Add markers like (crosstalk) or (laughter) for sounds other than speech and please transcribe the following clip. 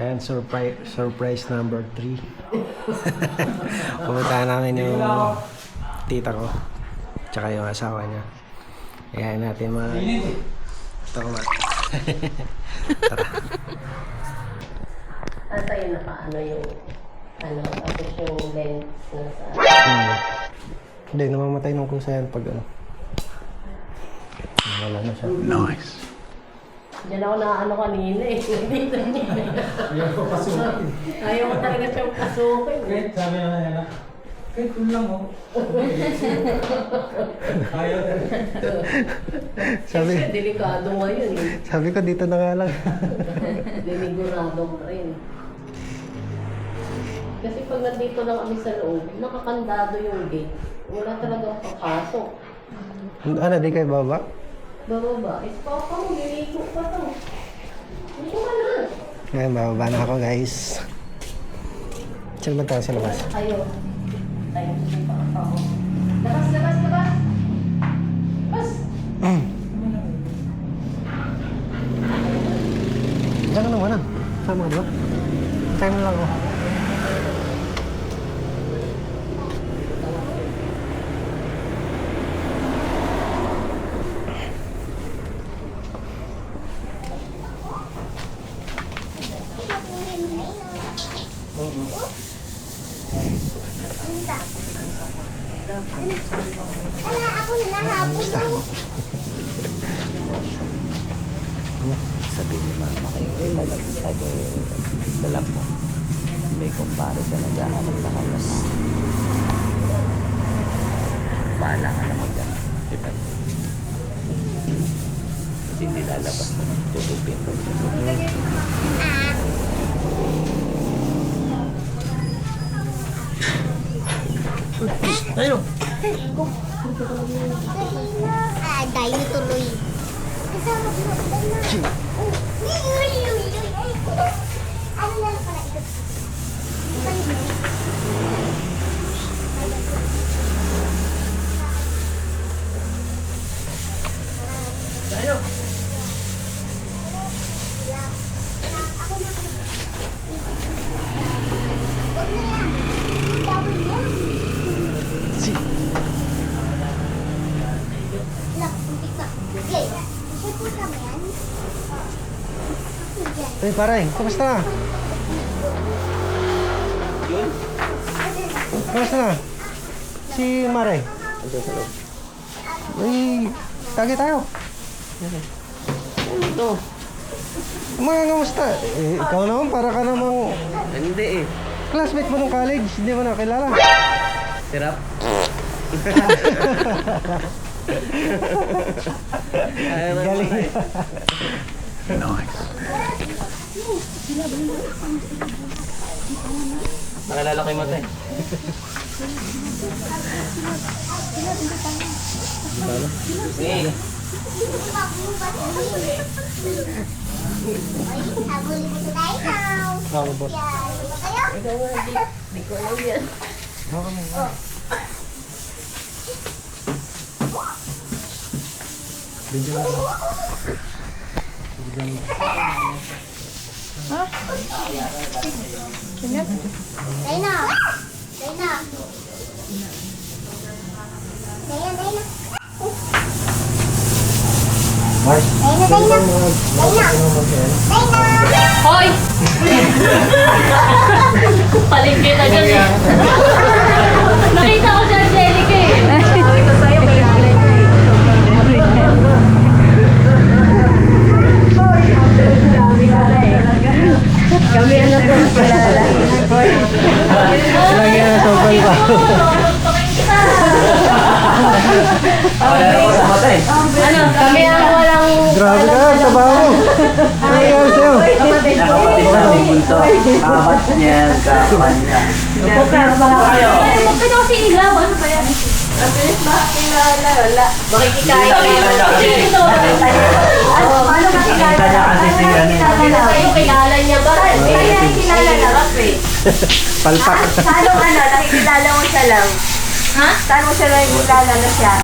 Ayan, surprise, surprise number 3. (laughs) Pumunta namin yung tita ko. Tsaka yung asawa niya. Ayan natin mga... Ito ko. (laughs) Tara. Ano tayo naka-ano yung, ano, tapos yung lens na sa... Hmm. Hindi, namamatay nung kusa yan pag ano. Wala na siya. Diyan ako na ano kanina eh. (laughs) Dito Ayaw ko pasukin. Ayaw ko talaga siyang pasukin. eh. Kahit sabi na nila, kahit yun lang oh. (laughs) Ayaw talaga. Sabi, Kasi delikado ngayon eh. sabi ko dito na nga lang. (laughs) Dinigurado pa rin. Kasi pag nandito lang kami sa loob, nakakandado yung gate. Wala talagang papasok. ano, di kayo baba? Bababa, is papa mo, niligo pa to. Hindi ka na. Ngayon, bababa na ako guys. Saan ba tayo sa labas? Pa ako. Labas, labas, labas! Labas! Diyan ka na muna. Sama ka ba? Time na lang ako. Ala, ako na nahapon. sabi ni mama kayo, eh, lalagtag eh, dala mo. May kumpare ka naghahanap na kalas. Bahala ka naman dyan. Diba? Kasi hindi lalabas na tutupin. Tayo! Ah, dahil tuloy. Kasama ko na dahil na. Uy, uy, uy, uy. Ano lang pala ito? Huwag na yan. Bawal yan. Lang, hindi pa. Okay. Kasi po kami yan. Hey, pare, kumusta na? Kumusta na? Si Mare. Uy, tagi tayo. Ito. Mga kamusta? Eh, ikaw naman, para ka namang Hindi eh. classmate mo nung college. Hindi mo na kilala. Sirap. (laughs) Galing. Nakalala ko yung mata eh. Sige. Habulin mo sa tayo. Ako. Kayo? Hindi ko alam yan. Ako mo. Bigyan mo. Dayna. Dayna. Dayna, Dayna. Mars, Dayna, Dayna. Dayna. Dayna. Hoy! (laughs) Palengke na dyan eh. (laughs) Nakita ko si Angelica eh. Sabi ko sa'yo, palengke na dyan Kami ano to, palala. Ang. Wala na ako sa mata eh. Ano, kami ang walang... Grabe ka, mo. Ano nangyari sa'yo? Nakapatid sa aming bunso. Kapat niya, kapan niya. Bakit ka kasi ilaw? Ano pa yan? Mabilis ba? Kilala, wala. Makikikain ka Paano makikikain kasi ano. Kilala niya ba? Kaya kilala na eh. Palpak. Paano ano, nakikilala mo siya lang? Ha? Saan mo siya nakikilala na siya?